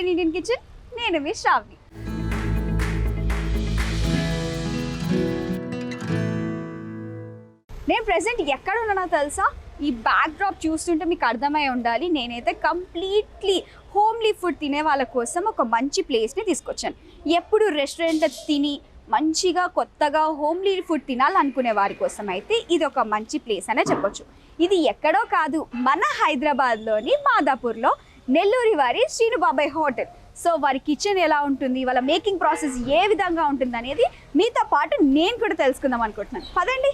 Indian Indian kitchen నేను మీ శ్రావణి. నేను present ఎక్కడ ఉన్నానో తెలుసా? ఈ బ్యాక్ డ్రాప్ చూస్తుంటే మీకు అర్థమై ఉండాలి నేనైతే కంప్లీట్లీ హోమ్లీ ఫుడ్ తినే వాళ్ళ కోసం ఒక మంచి ప్లేస్ని తీసుకొచ్చాను. ఎప్పుడు రెస్టారెంట్లో తిని మంచిగా కొత్తగా హోమ్లీ ఫుడ్ తినాలనుకునే వారి కోసం అయితే ఇది ఒక మంచి ప్లేస్ అనే చెప్పొచ్చు. ఇది ఎక్కడో కాదు మన హైదరాబాద్లోని మాదాపూర్లో నెల్లూరి వారి శ్రీనుబాబాయ్ హోటల్. సో వారి కిచెన్ ఎలా ఉంటుంది? వాళ్ళ మేకింగ్ ప్రాసెస్ ఏ విధంగా ఉంటుంది అనేది మీతో పాటు నేను కూడా తెలుసుకుందాం అనుకుంటున్నాను. పదండి.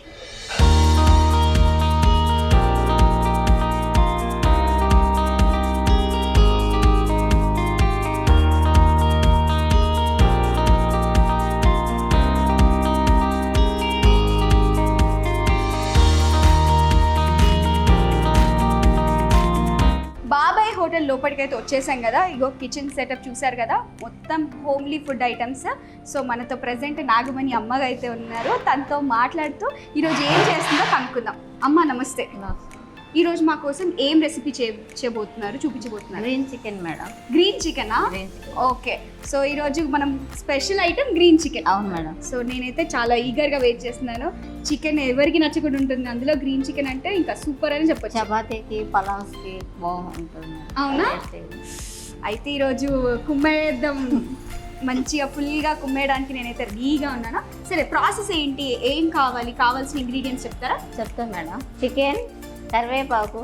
హోటల్ లోపలికైతే వచ్చేసాం కదా. ఇగో కిచెన్ సెటప్ చూసారు కదా. మొత్తం హోమ్లీ ఫుడ్ ఐటమ్స్ సో మనతో ప్రజెంట్ నాగమణి అమ్మగా అయితే ఉన్నారు. తనతో మాట్లాడుతూ ఈరోజు ఏం చేస్తుందో కనుక్కుందాం. అమ్మ నమస్తే. ఈరోజు మా కోసం ఏం రెసిపీ చే చేయబోతున్నారు చూపించబోతున్నారు? గ్రీన్ చికెన్ మేడం గ్రీన్ చికెనా గ్రీన్ చికెన్ ఓకే సో ఈరోజు మనం స్పెషల్ ఐటమ్ గ్రీన్ చికెన్ అవును మేడం సో నేనైతే చాలా ఈగర్గా వెయిట్ చేస్తున్నాను. చికెన్ ఎవరికి నచ్చకుండా ఉంటుంది? అందులో గ్రీన్ చికెన్ అంటే ఇంకా సూపర్ అని చెప్పొచ్చు. చపాతీకి పలావ్స్కి బాగుంటుంది. అవునా? అయితే ఈరోజు కుమ్మేద్దాం. మంచిగా ఫుల్గా కుమ్మేయడానికి నేనైతే రెడీగా ఉన్నాను? సరే ప్రాసెస్ ఏంటి? ఏం కావాలి? కావాల్సిన ఇంగ్రీడియంట్స్ చెప్తారా? చెప్తా మేడం చికెన్ కరివేపాకు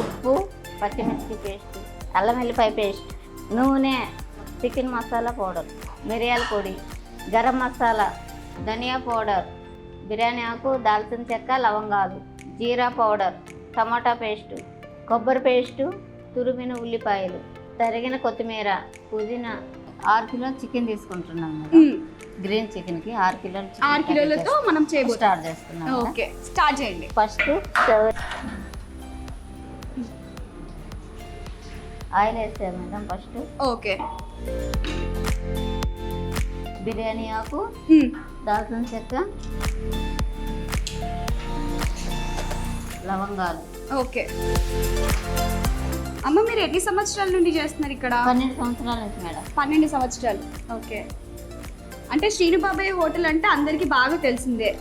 ఉప్పు పచ్చిమిర్చి పేస్ట్ అల్లం వెల్లిపాయ పేస్ట్ నూనె చికెన్ మసాలా పౌడర్ మిరియాల పొడి గరం మసాలా ధనియా పౌడర్ బిర్యానీ ఆకు దాల్చిన చెక్క లవంగాలు జీరా పౌడర్ టమాటా పేస్టు కొబ్బరి పేస్టు తురిమిన ఉల్లిపాయలు తరిగిన కొత్తిమీర పుదీనా ఆరు కిలో చికెన్ తీసుకుంటున్నాం గ్రీన్ చికెన్కి ఆరు కిలోలు ఆరు కిలోలతో మనం స్టార్ట్ చేస్తున్నాం. ఓకే స్టార్ట్ చేయండి. ఫస్ట్ ఆయిల్ వేసాం మేడం ఫస్ట్. ఓకే. బిర్యానీ ఆకు దాల్చిన చెక్క లవంగాలు. ఓకే. అమ్మ మీరు ఎన్ని సంవత్సరాల నుండి చేస్తున్నారు ఇక్కడ? పన్నెండు సంవత్సరాల మేడం. పన్నెండు సంవత్సరాలు. ఓకే. అంటే శ్రీనుబాబాయ్ హోటల్ అంటే అందరికీ బాగా తెలిసిందే.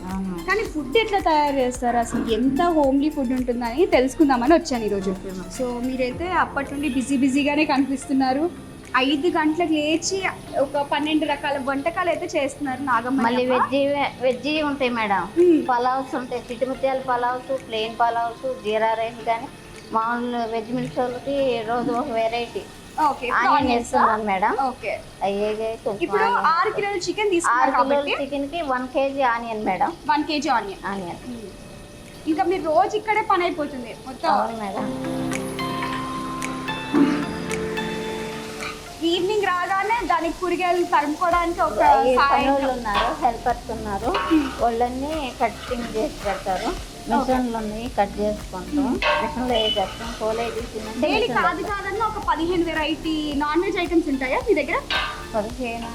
కానీ ఫుడ్ ఎట్లా తయారు చేస్తారు? అసలు ఎంత హోమ్లీ ఫుడ్ ఉంటుందని తెలుసుకుందామని వచ్చాను ఈరోజు. సో మీరైతే అప్పటి నుండి బిజీ బిజీగానే కనిపిస్తున్నారు. ఐదు గంటలకు లేచి ఒక పన్నెండు రకాల వంటకాలు అయితే చేస్తున్నారు నాగమ్మ మళ్ళీ వెజ్ వెజ్ ఉంటాయి మేడం. పలావ్స్ ఉంటాయి. చిట్టుముత్యాల పలావ్స్ ప్లెయిన్ పలావ్స్ జీరా రైస్ కానీ మామూలు వెజ్ మిల్స్ వాళ్ళకి రోజు ఒక వెరైటీ ఓకే ఆనియన్ వేస్తున్నాను మేడం. ఓకే. అయ్యే ఇప్పుడు. ఆరు కిలోల చికెన్ ఆరు తీసుకున్నారు కిలోల కాబట్టి? చికెన్కి one kg onion madam. One kg onion. Onion ఇంకా మీరు రోజు ఇక్కడే పని అయిపోతుంది మొత్తం. అవును మేడం. ఈవినింగ్ రాగానే దానికి కూరగాయలు తరుముకోవడానికి ఒక ఈ సాయం పనులు ఉన్నారు హెల్పర్స్ ఉన్నారు. వాళ్ళన్నీ కటింగ్ చేసి పెడతారు. మిషన్లు ఉన్నాయి కట్ చేసుకుంటాం. మిషన్లో వేసేస్తాం కోలేజ్ డైలీ కాదు కాదన్న ఒక పదిహేను వెరైటీ నాన్ వెజ్ ఐటమ్స్ ఉంటాయా మీ దగ్గర? పదిహేను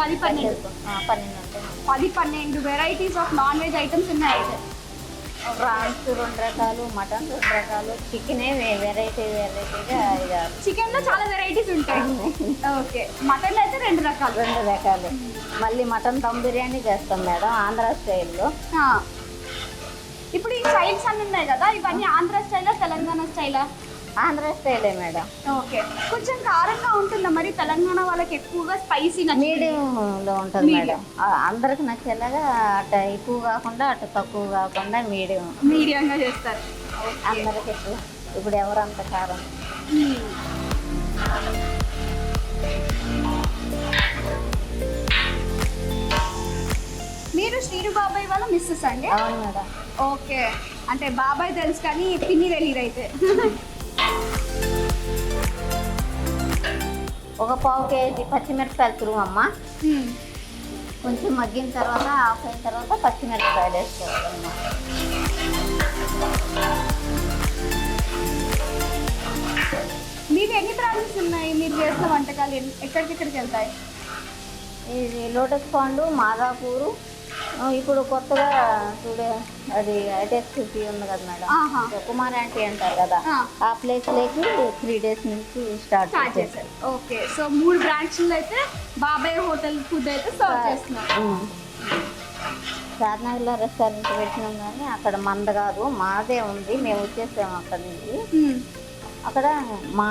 పది పన్నెండు. పన్నెండు. పది పన్నెండు varieties of non veg items ఉన్నాయి. ప్రాన్స్ రెండు రకాలు మటన్ రెండు రకాలు చికెనే వెరైటీ వెరైటీగా చికెన్లో చాలా వెరైటీస్ ఉంటాయి. ఓకే. మటన్ అయితే రెండు రకాలు. రెండు రకాలు. మళ్ళీ మటన్ దమ్ బిర్యానీ చేస్తాం మేడం ఆంధ్ర స్టైల్లో. ఇప్పుడు ఈ స్టైల్స్ అన్ని ఉన్నాయి కదా ఇవన్నీ ఆంధ్ర స్టైలా తెలంగాణ స్టైలా? ఆంధ్ర స్టైలే మేడం. ఓకే. కొంచెం కారంగా ఉంటుందా మరి? తెలంగాణ వాళ్ళకి ఎక్కువగా స్పైసీ మీడియంలో ఉంటుంది. మేడం. అందరికి నచ్చేలాగా అటు ఎక్కువ కాకుండా అటు తక్కువ కాకుండా మీడియం. మీడియంగా చేస్తారు. అందరికి ఎక్కువ. ఇప్పుడు ఎవరంత కారం? మీరు శ్రీను బాబాయ్ వాళ్ళ మిస్సెస్ అండి? అవును మేడం. ఓకే. అంటే బాబాయ్ తెలుసు కానీ పిన్ని తెలియదు అయితే. ఒక పావు కేజీ పచ్చిమిరపకాయలు తురుమమ్మ కొంచెం మగ్గిన తర్వాత ఆఫ్ అయిన తర్వాత పచ్చిమిరపకాయలు వేసుకోవాలమ్మా మీకు ఎన్ని బ్రాంచెస్ ఉన్నాయి? మీరు చేసిన వంటకాలు ఎన్ని- ఎక్కడికెక్కడికి వెళ్తాయి? ఇది లోటస్ పాండు మాదాపూరు ఇప్పుడు కొత్తగా చూడే అది హైటెక్ సిటీ ఉంది కదా మేడం. కుమార్ ఆంటీ అంటారు కదా ఆ. ప్లేస్ లేకి త్రీ డేస్ నుంచి స్టార్ట్ స్టార్ట్ చేశారు. ఓకే సో మూడు బ్రాంచ్లు అయితే బాబాయ్ హోటల్ ఫుడ్ అయితే సర్వ్ చేస్తున్నారు. చార్నగర్లో రెస్టారెంట్ పెట్టినాం కానీ అక్కడ మంద కాదు మాదే ఉంది. మేము వచ్చేసాము అక్కడ నుంచి. మ్మ్. అక్కడ మా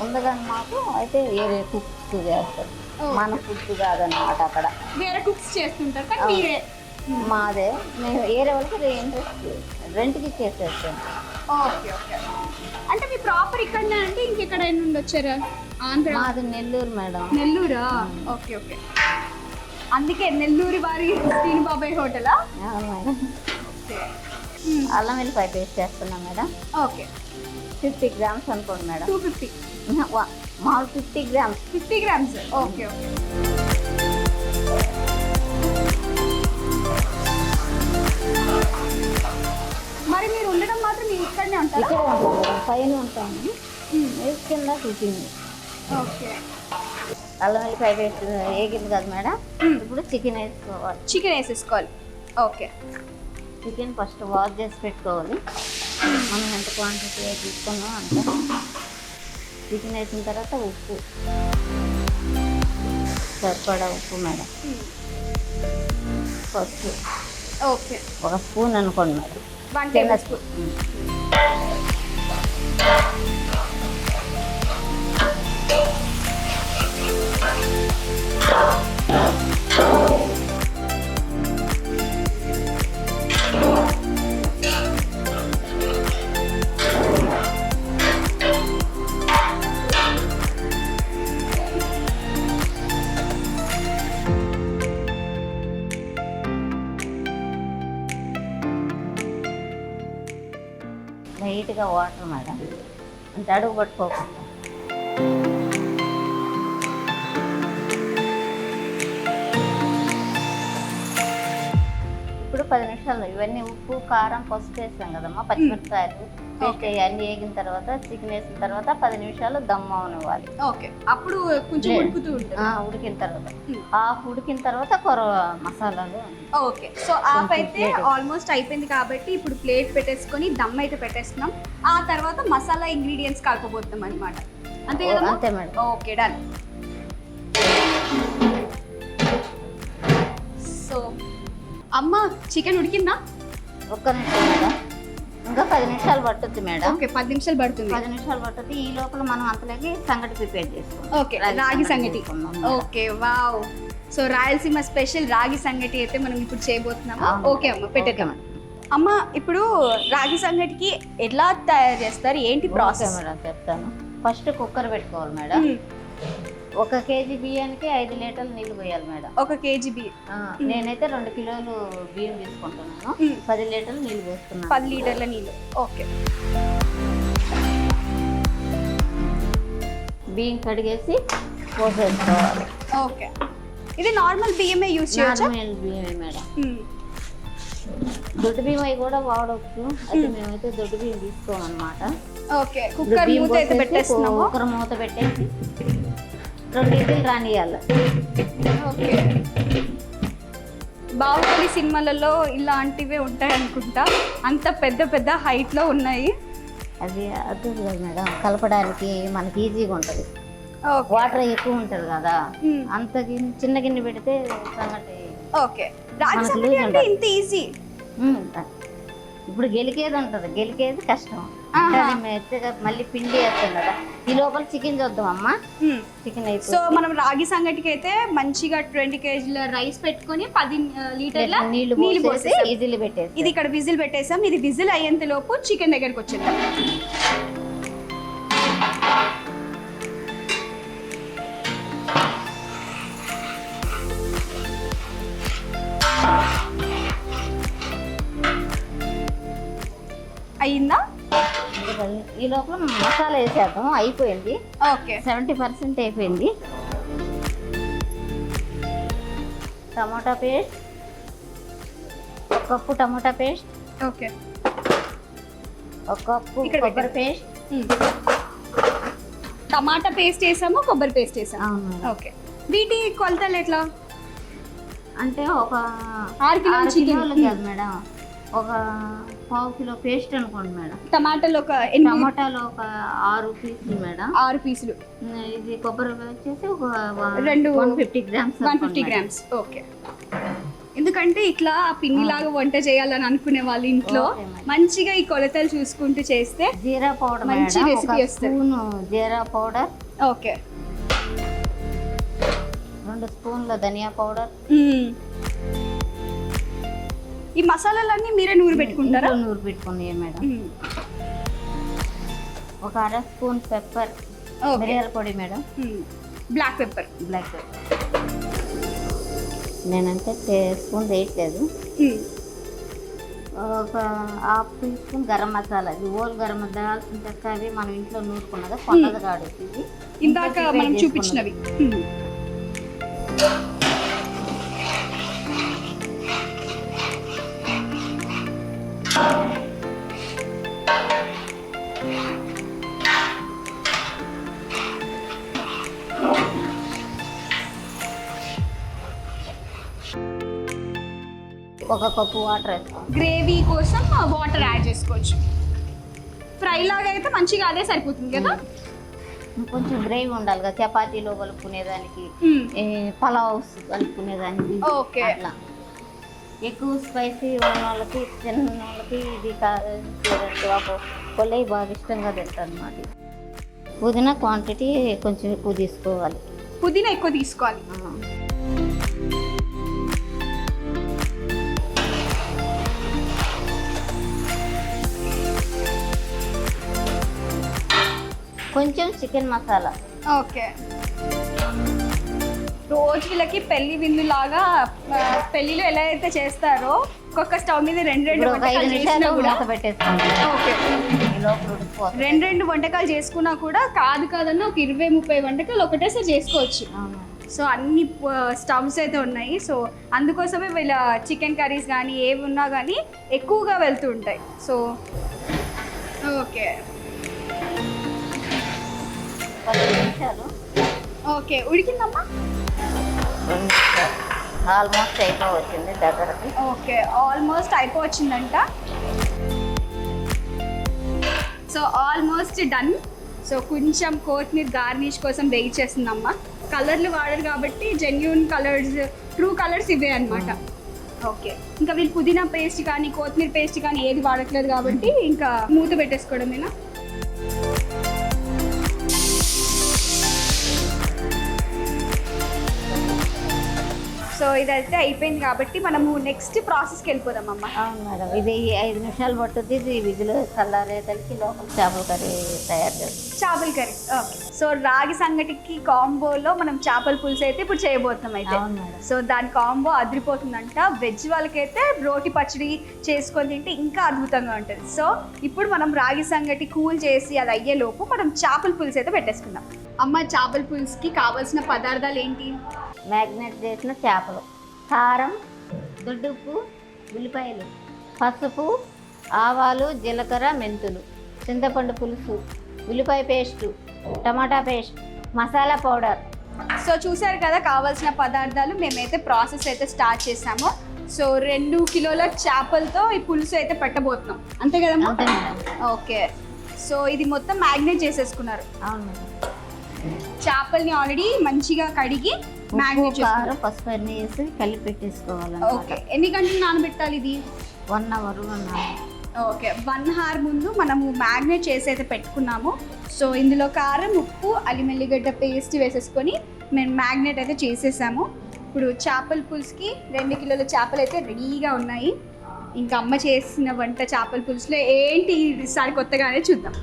ఉంది కానీ మాకు అయితే వేరే కుక్స్ చేస్తారు. మన ఫుడ్ కాదన్నమాట అక్కడ. వేరే కుక్స్ చేస్తుంటారు కానీ మీరే. మాదే. మేము వేరే వాళ్ళకి ఇంట్రెస్ట్ రెంట్కి ఇచ్చేసేస్తాం ఓకే ఓకే. అంటే మీ ప్రాపర్ ఇక్కడనే అంటే ఇంకెక్కడ నుండి వచ్చారా ఆంధ్ర? మాది నెల్లూరు మేడం. నెల్లూరా? Okay okay. అందుకే నెల్లూరు వారి శ్రీను బాబాయ్ హోటలా మేడం. అల్లం వెల్లిపాయ పేస్ట్ చేస్తున్నాం మేడం. ఓకే. ఫిఫ్టీ గ్రామ్స్ అనుకోండి మేడం. Two fifty. వా- మామూలు fifty grams. Fifty grams. Okay okay మరి మీరు ఉండడం మాత్రం మీరు ఇక్కడనే ఉంటారా? ఇక్కడ ఉంటాం మేడం పైన ఇది కింద కుకింగ్ ఓకే. అల్లం వెల్లిపాయ పేస్ట్ వేగింది కదా మేడం. ఇప్పుడు చికెన్ వేసుకోవాలి. చికెన్ వేసేసుకోవాలి. ఓకే. చికెన్ ఫస్ట్ వాష్ చేసి పెట్టుకోవాలి. మనం ఎంత క్వాంటిటీ తీసుకున్నాం అంత. చికెన్ వేసిన తర్వాత ఉప్పు. సరిపడా ఉప్పు మేడం. పసుపు ఓకే. ఒక స్పూన్ అనుకోండి madam. One table spoon. Spoon. లైట్గా వాటర్ మేడం. అంత అడుగు పట్టుకోకుండా. ఇప్పుడు పది నిమిషాలు ఇవన్నీ ఉప్పు కారం పసుపు వేసాం కదమ్మా పచ్చిమిరపకాయలు. పేస్ట్ అన్నీ వేగిన తర్వాత చికెన్ వేసిన తర్వాత పది నిమిషాలు దమ్ అవనివ్వాలి. ఓకే అప్పుడు కొంచెం. ఉడుకుతూ ఉంటుంది. ఆ, ఉడికిన తర్వాత. Hmm. హాఫ్ ఉడికిన తర్వాత కొర మసాలాలు. ఓకే సో ఆఫ్ అయితే. ఆల్మోస్ట్ అయిపోయింది కాబట్టి ఇప్పుడు ప్లేట్ పెట్టేసుకొని దమ్ అయితే పెట్టేస్తున్నాం. ఆ తర్వాత మసాలా ఇంగ్రీడియంట్స్ కలపబోతున్నాం అనమాట అంతే కదా అంతే మేడం. Okay done. సో అమ్మ చికెన్ ఉడికిందా? ఒక్క నిమిషం మేడం. ఇంకా పది నిమిషాలు పట్టుద్ది మేడం. ఓకే పది నిమిషాలు పడుతుంది. పది నిమిషాలు పట్టుద్ది. ఈ లోపల మనం అంతలోకి సంగటి ప్రిపేర్ చేసుకుంటాం okay ragi sangati. Okay wow. So Rayalaseema special ragi sangati అయితే మనం ఇప్పుడు చేయబోతున్నాము. ఓకే అమ్మ పెట్టేద్దాం. అమ్మ ఇప్పుడు రాగి సంగటికి ఎలా తయారు చేస్తారు? ఏంటి ప్రాసెస్? మేడం చెప్తాను. ఫస్ట్ కుక్కర్ పెట్టుకోవాలి మేడం. ఒక కేజీ బియ్యానికి ఐదు లీటర్లు నీళ్ళు పోయాలి మేడం. ఒక కేజీ బి ఆ, నేనైతే రెండు కిలోలు బియ్యం తీసుకుంటున్నాను. పది లీటర్లు నీళ్ళు పోస్తున్నాను. పది లీటర్ల నీళ్ళు. ఓకే. బియ్యం కడిగేసి పోసేసుకోవాలి. ఓకే. ఇది నార్మల్ బియ్యమే యూజ్ చేయొచ్చా? నార్మల్ బియ్యమే మేడం. దొడ్డు బియ్యం అవి కూడా వాడవచ్చు అయితే మేమైతే దొడ్డు బియ్యం తీసుకోమన్నమాట. ఓకే. కుక్కర్ మూత అయితే పెట్టేస్తున్నాము. కుక్కర్ మూత పెట్టేసి రెండు ఇడ్లీలు రానియాలి ఓకే. బాహుబలి సినిమాలలో ఇలాంటివే ఉంటాయి అనుకుంటా అంత పెద్ద పెద్ద height లో ఉన్నాయి. అది అది మేడం. కలపడానికి మనకి ఈజీగా ఉంటుంది. వాటర్ ఎక్కువ ఉంటుంది కదా. అంత గిన్నె చిన్న గిన్నె పెడితే సంగటి ఓకే. ఇంత ఈజీ. ఇప్పుడు గెలికేది ఉంటుంది. గెలికేది కష్టం. అది మెత్తగా మళ్ళీ పిండి వేస్తాం కదా ఈ లోపల చికెన్ చూద్దాం అమ్మా. చికెన్ సో మనం రాగి సంగటికి అయితే మంచిగా ట్వంటీ కేజీల రైస్ పెట్టుకొని పది లీటర్ల నీళ్ళు నీళ్ళు పోసేసాం ఇదిలి పెట్టేసి ఇది ఇక్కడ విజిల్ పెట్టేసాం. ఇది విజిల్ అయ్యేంత లోపు చికెన్ దగ్గరికి వచ్చేద్దాం. అయ్యిందా? ఈ లోపల మసాలా వేసేద్దాం. అయిపోయింది. ఓకే. సెవెంటీ పర్సెంట్ అయిపోయింది. Tomato paste. ఒక కప్పు టమాటా పేస్ట్. ఓకే. ఒక కప్పు కొబ్బరి పేస్ట్. టమాటా పేస్ట్ వేసాము కొబ్బరి పేస్ట్ వేసాము. ఓకే. వీటి కొలతలు ఎట్లా? అంటే ఒక ఆరు కిలోల. కిలోలు కాదు మేడం. ఒక పావు కిలో పేస్ట్ అనుకోండి మేడం. టమాటాలు ఒక టమాటాలు ఒక ఆరు పీసులు మేడం. ఆరు పీసులు. ఇది కొబ్బరి వచ్చేసి ఒక రెండు- one fifty grams one fifty grams. Okay. ఎందుకంటే ఇట్లా పిండిలాగా వంట చేయాలని అనుకునే వాళ్ళ ఇంట్లో. మంచిగా ఈ కొలతలు చూసుకుంటూ చేస్తే జీరా పౌడర్ మంచి ఒక వస్తుంది. స్పూన్ జీరా పౌడర్. ఓకే. రెండు స్పూన్ల ధనియా పౌడర్. ఈ మసాలాలన్నీ మీరే నూరు పెట్టుకుంటారా? నూరు పెట్టుకుంది మేడం. ఒక అర స్పూన్ పెప్పర్ మిరియాల పొడి madam. Black pepper. Black pepper. నేనంటే స్పూన్ వేయట్లేదు. ఒక half tea spoon garam masala. ఇది ఓల్ గరం మసాలా చెక్క అవి మనం ఇంట్లో నూరుకున్నది కొన్నది ఇది. ఇందాక మనం చూపించినవి. ఒక కప్పు వాటర్ వేస్తాం గ్రేవీ కోసం వాటర్ యాడ్ చేసుకోవచ్చు. ఫ్రై లాగా అయితే మంచిగా అదే సరిపోతుంది కదా? కొంచెం గ్రేవీ ఉండాలి కదా చపాతీలో కలుపుకునేదానికి పలావ్స్ కలుపుకునేదానికి ఓకే. అట్లా. ఎక్కువ స్పైసీ ఉన్న వాళ్ళకి చిన్న వాళ్ళకి ఇది కొల్లయి బాగా ఇష్టంగా తింటారు అన్నమాట పుదీనా క్వాంటిటీ కొంచెం ఎక్కువ తీసుకోవాలి. పుదీనా ఎక్కువ తీసుకోవాలి. కొంచెం చికెన్ మసాలా. ఓకే. రోజు వీళ్ళకి పెళ్ళి విందు లాగా పెళ్ళిలో ఎలా అయితే చేస్తారో ఒక్కొక్క స్టవ్ మీద రెండు రెండు వంటకాలు చేసినా కూడా ఓకే. రెండు రెండు వంటకాలు చేసుకున్నా కూడా కాదు కాదన్న ఒక ఇరవై ముప్పై వంటకాలు ఒకటేసారి చేసుకోవచ్చు. సో అన్ని స్టవ్స్ అయితే ఉన్నాయి. సో అందుకోసమే వీళ్ళ చికెన్ కర్రీస్ కానీ ఏవి ఉన్నా కానీ ఎక్కువగా వెళ్తూ ఉంటాయి. So okay. పది నిమిషాలు ఓకే ఉడికిందమ్మా? ఆల్మోస్ట్ అయిపోవచ్చింది దగ్గరకి. Okay almost అయిపోవచ్చిందంట. So almost done. So కొంచెం కొత్తిమీర గార్నిష్ కోసం వెయిట్ చేస్తుందమ్మా. కలర్లు వాడరు కాబట్టి జెన్యున్ కలర్స్ ట్రూ కలర్స్ ఇవే అన్నమాట. ఓకే ఇంకా వీళ్ళు పుదీనా పేస్ట్ కానీ కొత్తిమీర పేస్ట్ కానీ ఏది వాడట్లేదు కాబట్టి ఇంకా మూత పెట్టేసుకోవడమేనా? సో ఇదైతే అయిపోయింది కాబట్టి మనము నెక్స్ట్ ప్రాసెస్కి వెళ్ళిపోదాం అమ్మ. అవును మేడం. ఇది ఐదు నిమిషాలు పట్టుద్ది. ఇది విధులు చల్లారేతలకి లోపల చేపల కర్రీ తయారు చేస్తాం చేపల కర్రీ. ఓకే. సో రాగి సంగటికి కాంబోలో మనం చేపల పులుసు అయితే ఇప్పుడు చేయబోతున్నాం అయితే. అవును మేడం. సో దాని కాంబో అదిరిపోతుందంట. వెజ్ వాళ్ళకైతే రోటి పచ్చడి చేసుకొని తింటే ఇంకా అద్భుతంగా ఉంటుంది. సో ఇప్పుడు మనం రాగి సంగటి కూల్ చేసి అది అయ్యే లోపు మనం చేపల పులుసు అయితే పెట్టేసుకుందాం. అమ్మ చేపల పులుసుకి కావాల్సిన పదార్థాలు ఏంటి? మ్యాగ్నెట్ చేసిన చేపలు. కారం దొడ్డుప్పు ఉల్లిపాయలు పసుపు ఆవాలు జీలకర్ర మెంతులు చింతపండు పులుసు ఉల్లిపాయ paste tomato paste masala powder. So చూసారు కదా కావాల్సిన పదార్థాలు మేమైతే ప్రాసెస్ అయితే స్టార్ట్ చేసాము. సో రెండు కిలోల చేపలతో ఈ పులుసు అయితే పెట్టబోతున్నాం. అంతే కదమ్మా? మేడం. ఓకే. సో ఇది మొత్తం మ్యాగ్నేట్ చేసేసుకున్నారు. అవును చేపల్ని ఆల్రెడీ మంచిగా కడిగి ఉప్పు మ్యాగ్నేట్ కారం పసుపు అన్నీ వేసి కలిపి పెట్టేసుకోవాలన్నమాట. ఓకే. ఎన్ని గంటలు నానబెట్టాలి ఇది? One hour one hour. Okay. One hour ముందు మనము మ్యాగ్నేట్ చేసి అయితే పెట్టుకున్నాము. సో ఇందులో కారం ఉప్పు అల్లిమెల్లిగడ్డ పేస్ట్ వేసేసుకొని మేము మ్యాగ్నేట్ అయితే చేసేసాము. ఇప్పుడు చేపల పులుసుకి రెండు కిలోల చేపలు అయితే రెడీగా ఉన్నాయి. ఇంకా అమ్మ చేసిన వంట చేపల పులుసులో ఏంటి? ఈసారి కొత్తగానే చూద్దాం.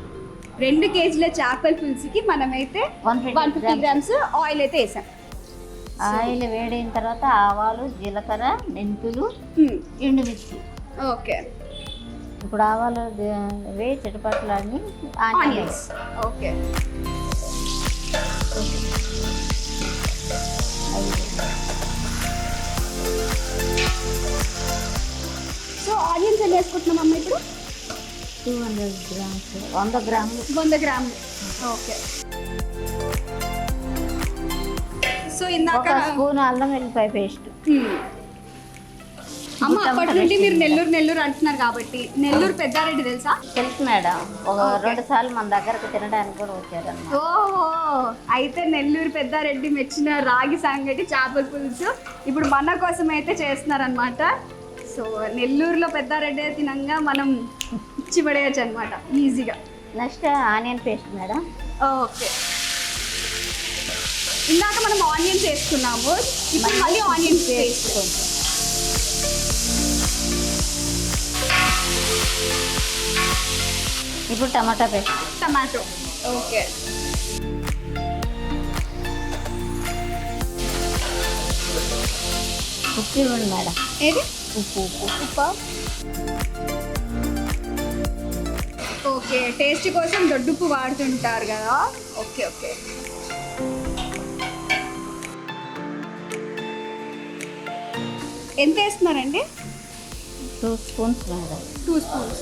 రెండు కేజీల చేపల పులుసుకి మనమైతే వన్ ఫిఫ్టీ గ్రామ్స్ ఆయిల్ అయితే వేసాం. ఆయిల్ వేడైన తర్వాత ఆవాలు జీలకర్ర మెంతులు ఎండుమిర్చి. ఓకే. ఇప్పుడు ఆవాలు వేయి చిటపట్లాడి onions. Onions. Okay. So onions ఎన్ని వేసుకుంటున్నాం అమ్మ ఇప్పుడు? Two hundred grams. వంద గ్రాములు. వంద గ్రాములు. ఓకే. సో ఇందాక ఒక స్పూన్ అల్లం వెల్లిపాయ పేస్ట్. అమ్మ అప్పటి నుండి మీరు నెల్లూరు నెల్లూరు అంటున్నారు కాబట్టి నెల్లూరు పెద్దారెడ్డి తెలుసా? తెలుసు మేడం. ఒక రెండు సార్లు మన దగ్గరకు తినడానికి కూడా వచ్చారన్నమాట. ఓహో అయితే నెల్లూరు పెద్దారెడ్డి మెచ్చిన రాగి సంగటి చేపల పులుసు ఇప్పుడు మన కోసం అయితే చేస్తున్నారనమాట సో నెల్లూరులో పెద్దారెడ్డి తినంగా మనం ఇచ్చి పడేయచ్చు అనమాట ఈజీగా. Next onion paste madam. Okay. ఇందాక మనం ఆనియన్స్ వేసుకున్నాము ఇప్పుడు మళ్ళీ ఆనియన్స్ కొంచెం ఇప్పుడు టమాటా పేస్ట్ టమాటో. ఓకే. ఉప్పు ఇవ్వండి మేడం. ఏది? ఉప్పు ఉప్పు. ఉప్పు? ఓకే టేస్ట్ కోసం దొడ్డుప్పు వాడుతుంటారు కదా. Okay okay. ఎంత వేస్తున్నారండి? Two spoons madam. Two spoons.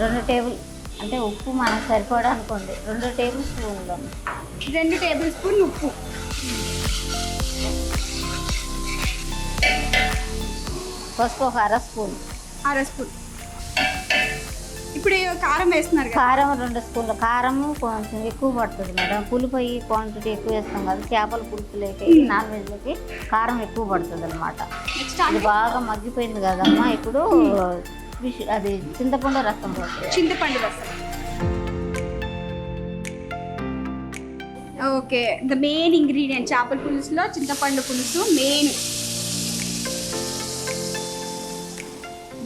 రెండు టేబుల్ అంటే ఉప్పు మనకు సరిపడా అనుకోండి. రెండు టేబుల్ స్పూన్లు. రెండు టేబుల్ స్పూన్ ఉప్పు. పసుపు ఒక అర స్పూన్. అర స్పూన్. ఇప్పుడు కారం వేస్తున్నారు కదా. కారం రెండు స్పూన్లు. కారము కొంచెం ఎక్కువ పడుతుంది మేడం. పులుపు అయ్యి క్వాంటిటీ ఎక్కువ వేస్తాం కదా. చేపల పులుసులకి నాన్ వెజ్లకి కారం ఎక్కువ పడుతుంది అనమాట అది బాగా మగ్గిపోయింది కదమ్మా. ఇప్పుడు అది చింతపండు రసం పోతుంది చింతపండు రసం. ఓకే ద మెయిన్ ఇంగ్రీడియంట్ చేపల పులుసులో చింతపండు పులుసు మెయిన్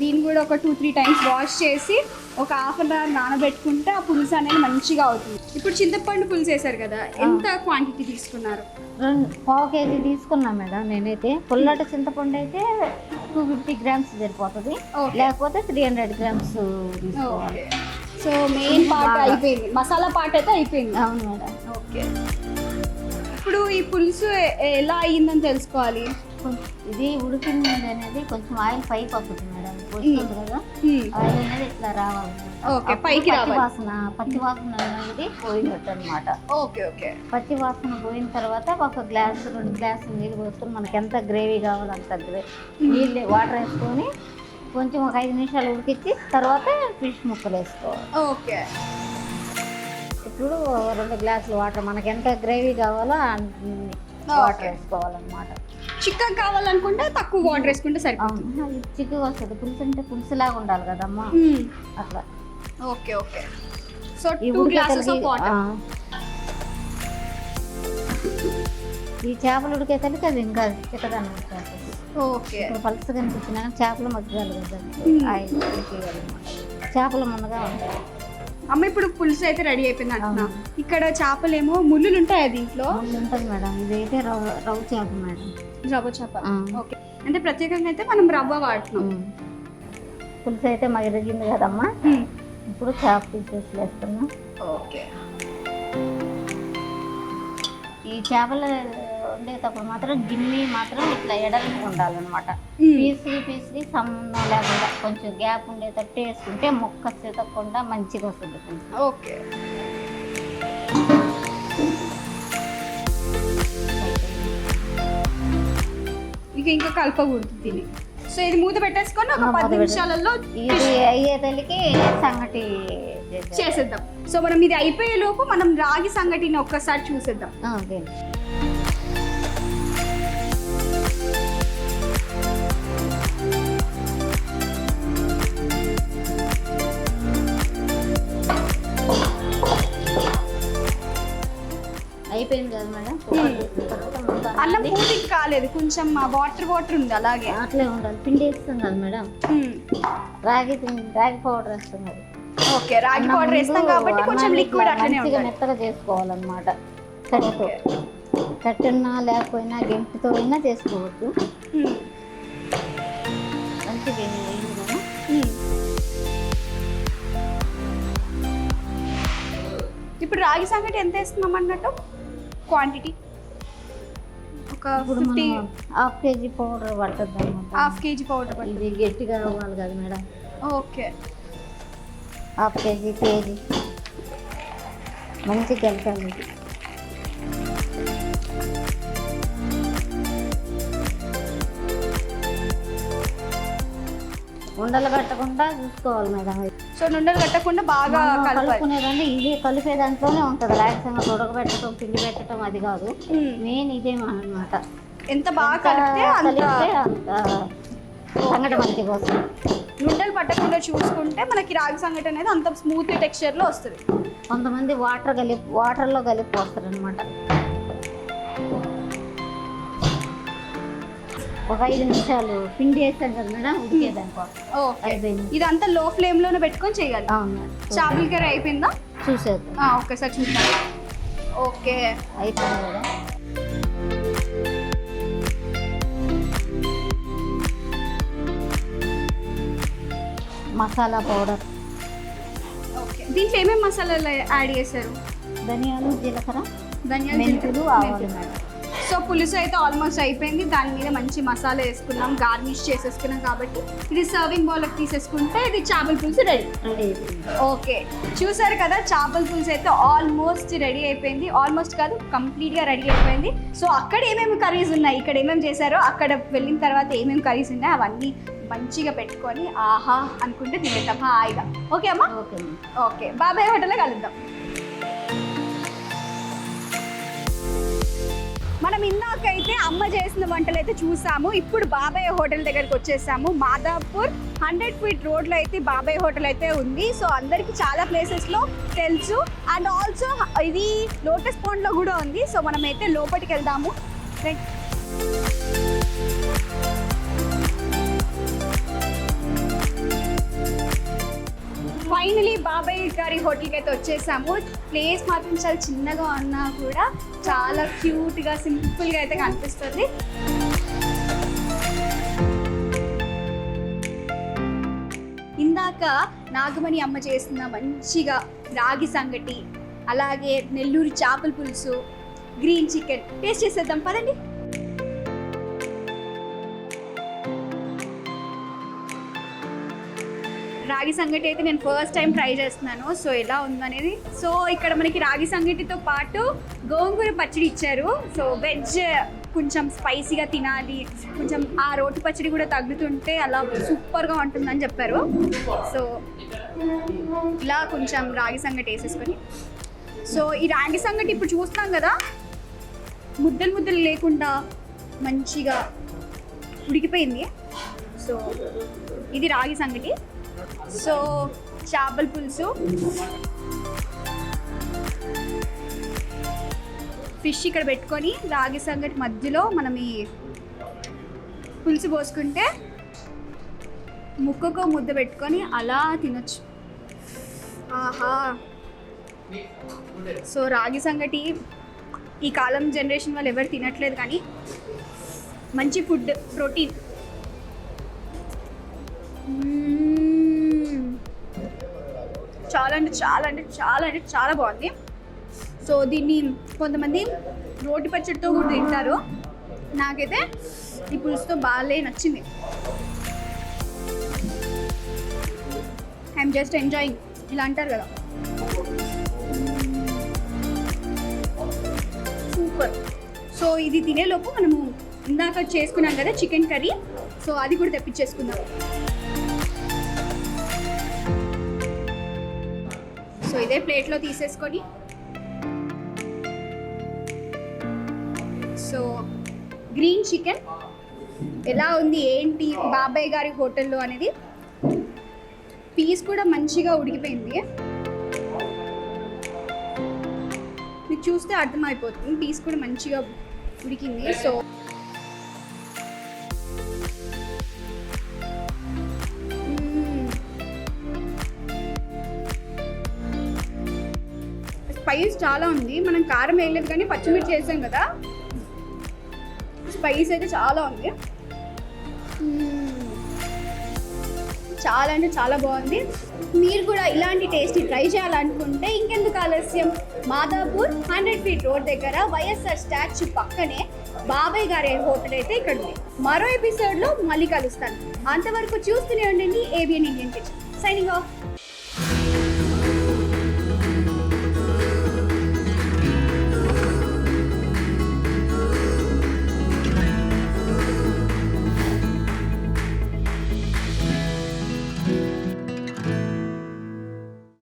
దీన్ని కూడా ఒక టూ త్రీ టైమ్స్ వాష్ చేసి ఒక హాఫ్ అన్ అవర్ నానబెట్టుకుంటే ఆ పులుసు అనేది మంచిగా అవుతుంది. ఇప్పుడు చింతపండు పులుసు వేశారు కదా ఎంత క్వాంటిటీ తీసుకున్నారు? రెండు పావు కేజీ తీసుకున్నా మేడం నేనైతే. పుల్లటి చింతపండు అయితే టూ ఫిఫ్టీ గ్రామ్స్ సరిపోతుంది. లేకపోతే three hundred grams so main part. అయిపోయింది. మసాలా పార్ట్ అయితే అయిపోయింది. అవును మేడం. ఓకే. ఇప్పుడు ఈ పులుసు ఎలా అయ్యిందని తెలుసుకోవాలి? ఇది ఉడికింది అనేది కొంచెం ఆయిల్ పైకి వస్తుంది మేడం. వస్తుంది కదా. ఆయిల్ అనేది ఇట్లా రావాలి. ఓకే, పైకి రావాలి. వాసన పచ్చి వాసన అనేది పోయినట్టు అనమాట ఓకే ఓకే. పచ్చి వాసన పోయిన తర్వాత ఒక గ్లాస్ రెండు గ్లాసులు నీళ్ళు పోసుకొని మనకి ఎంత గ్రేవీ కావాలో అంత గ్రే నీళ్ళు వాటర్ వేసుకొని కొంచెం ఒక ఐదు నిమిషాలు ఉడికించి తర్వాత ఫిష్ ముక్కలు వేసుకోవాలి. ఓకే. ఇప్పుడు రెండు గ్లాసులు వాటర్ మనకి ఎంత గ్రేవీ కావాలో వాటర్ వేసుకోవాలన్నమాట. చికెన్ కావాలనుకుంటే తక్కువ వాటర్ వేసుకుంటే సరిపోతుంది. చిక్కుగా వస్తుంది. పులుసు అంటే పులుసులాగా ఉండాలి కదమ్మా. మ్మ్. అట్లా. Okay okay. సో ఈ టూ గ్లాసెస్ ఆఫ్ వాటర్. ఈ చేపలు ఉడికేతలకి అది ఇంకా చిక్కదనం ఓకే. పలుసు కనిపించిన చేపలు మగ్గాలి కదా. ఆయిల్ చేపలు ముందుగా ఉంటాయి. అమ్మ ఇప్పుడు పులుసు అయితే రెడీ అయిపోయింది అంటున్నా. ఇక్కడ చేపలేమో ముళ్ళులు ఉంటాయి దీంట్లో ఉంటుంది మేడం. ఇదైతే రవ్వ రవ్వ చేప మేడం. రవ్వ చేప. ఓకే. అంటే ప్రత్యేకంగా అయితే మనం రవ్వ వాడుతున్నాం. పులుసు అయితే మగిరిగింది కదమ్మా. మ్మ్. ఇప్పుడు చేప పీసెస్ వేస్తున్నాం. ఓకే. ఈ చేపలు వండేటప్పుడు మాత్రం గిన్నె మాత్రం ఇట్లా ఎడలికి ఉండాలన్నమాట. పీసులు పీసులు సంబంధం లేకుండా కొంచెం గ్యాప్ ఉండేటట్టు వేసుకుంటే ముక్క చితకుండా మంచిగా వస్తుంది. ఓకే ఇక ఇంకా కలపకూడదు దీన్ని సో ఇది మూత పెట్టేసుకొని ఒక పది నిమిషాలలో ఇది అయ్యే తల్లికి సంగటి. చేసేద్దాం సో మనం ఇది అయిపోయే లోపు మనం రాగి సంగటిని ఒక్కసారి చూసేద్దాం అయిపోయింది కదా మేడం? అది పూర్తికి కాలేదు కొంచెం వాటర్ వాటర్ ఉంది అలాగే. అట్లే ఉండాలి పిండి వేస్తుంది కదా మేడం. రాగి పిండి రాగి పౌడర్ వేస్తున్నది ఓకే రాగి పౌడర్ వేస్తాం కాబట్టి కొంచెం లిక్విడ్ అట్లనే ఉంటుంది మెత్తగా చేసుకోవాలన్నమాట. కట్టెతో. కట్టున్నా లేకపోయినా గెంటితో అయినా చేసుకోవచ్చు. మ్మ్. ఇప్పుడు రాగి సంగటి ఎంత వేస్తున్నాం అన్నట్టు? క్వాంటిటీ ఒక ఇప్పుడు ఫిఫ్టీ మనం హాఫ్ కేజీ పౌడర్ పడుతుంది హాఫ్ కేజీ పౌడర్ ఇది గట్టిగా అవ్వాలి కదా madam. Okay. Half KG KG మంచి కలిపాలి ఉండలు కట్టకుండా చూసుకోవాలి మేడం. సో నుండలు కట్టకుండా బాగా కలుపుకునేదంటే ఇది కలిపే దాంట్లోనే ఉంటుంది. లాక్ సంగతి ఉడకబెట్టడం పిండి పెట్టడం అది కాదు. మెయిన్ ఇదే అనమాట ఎంత బాగా కలిపితే అంత సంగటి మంచిగా వస్తుంది. నుండలు పట్టకుండా చూసుకుంటే మనకి రాగి సంగటి అనేది అంత స్మూత్ టెక్స్చర్లో వస్తుంది. కొంతమంది వాటర్ కలిపి వాటర్లో కలిపి పోస్తారు అనమాట ఒక ఐదు నిమిషాలు పిండి వేస్తాం కదా మేడం ఉడికేదానికోసం ఓకే. అయిపోయింది. ఇదంతా లో ఫ్లేమ్లోనే పెట్టుకొని చేయాలి. అవును. చేపల కర్రీ అయిపోయిందా? చూసేది ఆ, ఒక్కసారి చూద్దాం. ఓకే. అయిపోయింది కదా? మసాలా పౌడర్. దీంట్లో ఏమేమి మసాలాలు యాడ్ చేశారు? ధనియాలు జీలకర్ర ధనియాలు మెంతులు. ఆవాలు. మేడం. సో పులుసు అయితే ఆల్మోస్ట్ అయిపోయింది. దాని మీద మంచి మసాలా వేసుకున్నాం. గార్నిష్ చేసేసుకున్నాం కాబట్టి ఇది సర్వింగ్ బౌల్కి తీసేసుకుంటే ఇది చేపల పులుసు రెడీ ఓకే. చూసారు కదా చేపల పులుసు అయితే ఆల్మోస్ట్ రెడీ అయిపోయింది. ఆల్మోస్ట్ కాదు కంప్లీట్గా రెడీ అయిపోయింది. సో అక్కడ ఏమేమి కర్రీస్ ఉన్నాయి? ఇక్కడ ఏమేమి చేశారో అక్కడ వెళ్ళిన తర్వాత ఏమేమి కర్రీస్ ఉన్నాయి అవన్నీ మంచిగా పెట్టుకొని ఆహా అనుకుంటే తినేద్దాం. హాయిగా. ఓకే అమ్మా. ఓకే. బాబాయ్ హోటల్లో కలుద్దాం. మనం ఇందాకైతే అమ్మ చేసిన వంటలు అయితే చూసాము. ఇప్పుడు బాబాయ్ హోటల్ దగ్గరికి వచ్చేసాము. మాదాపూర్ హండ్రెడ్ ఫీట్ రోడ్లో అయితే బాబాయ్ హోటల్ అయితే ఉంది. సో అందరికీ చాలా ప్లేసెస్లో తెలుసు. అండ్ ఆల్సో ఇది లోటస్ పాండ్లో కూడా ఉంది. సో మనమైతే లోపలికి వెళ్దాము. రైట్ ఫైనలీ బాబాయ్ గారి హోటల్కి అయితే వచ్చేసాము. ప్లేస్ మాత్రం చాలా చిన్నగా ఉన్నా కూడా చాలా క్యూట్గా సింపుల్గా అయితే కనిపిస్తుంది. ఇందాక నాగమణి అమ్మ చేసిన మంచిగా రాగి సంగటి అలాగే నెల్లూరు చేపల పులుసు గ్రీన్ చికెన్ టేస్ట్ చేసేద్దాం పదండి. రాగి సంగటి అయితే నేను ఫస్ట్ టైం ట్రై చేస్తున్నాను. సో ఎలా ఉందనేది? సో ఇక్కడ మనకి రాగి సంగటితో పాటు గోంగూర పచ్చడి ఇచ్చారు. సో వెజ్ కొంచెం స్పైసీగా తినాలి. కొంచెం ఆ రోటి పచ్చడి కూడా తగ్గుతుంటే అలా సూపర్గా ఉంటుందని చెప్పారు. సో ఇలా కొంచెం రాగి సంగటి వేసేసుకొని. సో ఈ రాగి సంగటి ఇప్పుడు చూస్తున్నాం కదా? ముద్దలు ముద్దలు లేకుండా మంచిగా ఉడికిపోయింది. సో ఇది రాగి సంగటి. సో చేపల పులుసు. ఫిష్ ఇక్కడ పెట్టుకొని రాగి సంగటి మధ్యలో మనం ఈ పులుసు పోసుకుంటే ముక్కకు ముద్ద పెట్టుకొని అలా తినొచ్చు. ఆహా. సో రాగి సంగటి ఈ కాలం జనరేషన్ వాళ్ళు ఎవరు తినట్లేదు కానీ మంచి ఫుడ్ ప్రోటీన్. చాలా అంటే చాలా అంటే చాలా అంటే చాలా బాగుంది. సో దీన్ని కొంతమంది రోటి పచ్చడితో కూడా తింటారు. నాకైతే ఈ పులుసుతో బాగాలే నచ్చింది. ఐఎమ్ జస్ట్ ఎంజాయింగ్ ఇలా అంటారు కదా. సూపర్ సో ఇది తినేలోపు మనము ఇందాక చేసుకున్నాం కదా చికెన్ కర్రీ. సో అది కూడా తెప్పించేసుకుందాం. సో ఇదే ప్లేట్లో తీసేసుకొని. సో గ్రీన్ చికెన్ ఎలా ఉంది ఏంటి బాబాయ్ గారి హోటల్లో అనేది? పీస్ కూడా మంచిగా ఉడికిపోయింది. మీరు చూస్తే అర్థమైపోతుంది పీస్ కూడా మంచిగా ఉడికింది. సో స్పైస్ చాలా ఉంది. మనం కారం వేయలేదు కానీ పచ్చిమిర్చి వేసాం కదా. స్పైస్ అయితే చాలా ఉంది. చాలా అంటే చాలా బాగుంది. మీరు కూడా ఇలాంటి టేస్ట్ని ట్రై చేయాలనుకుంటే ఇంకెందుకు ఆలస్యం? మాదాపూర్ హండ్రెడ్ ఫీట్ రోడ్ దగ్గర వైఎస్ఆర్ స్టాచ్యూ పక్కనే బాబాయ్ గారి హోటల్ అయితే ఇక్కడ ఉంది మరో ఎపిసోడ్లో మళ్ళీ కలుస్తాను. అంతవరకు చూస్తూనే ఉండండి ABN Indian kitchen signing off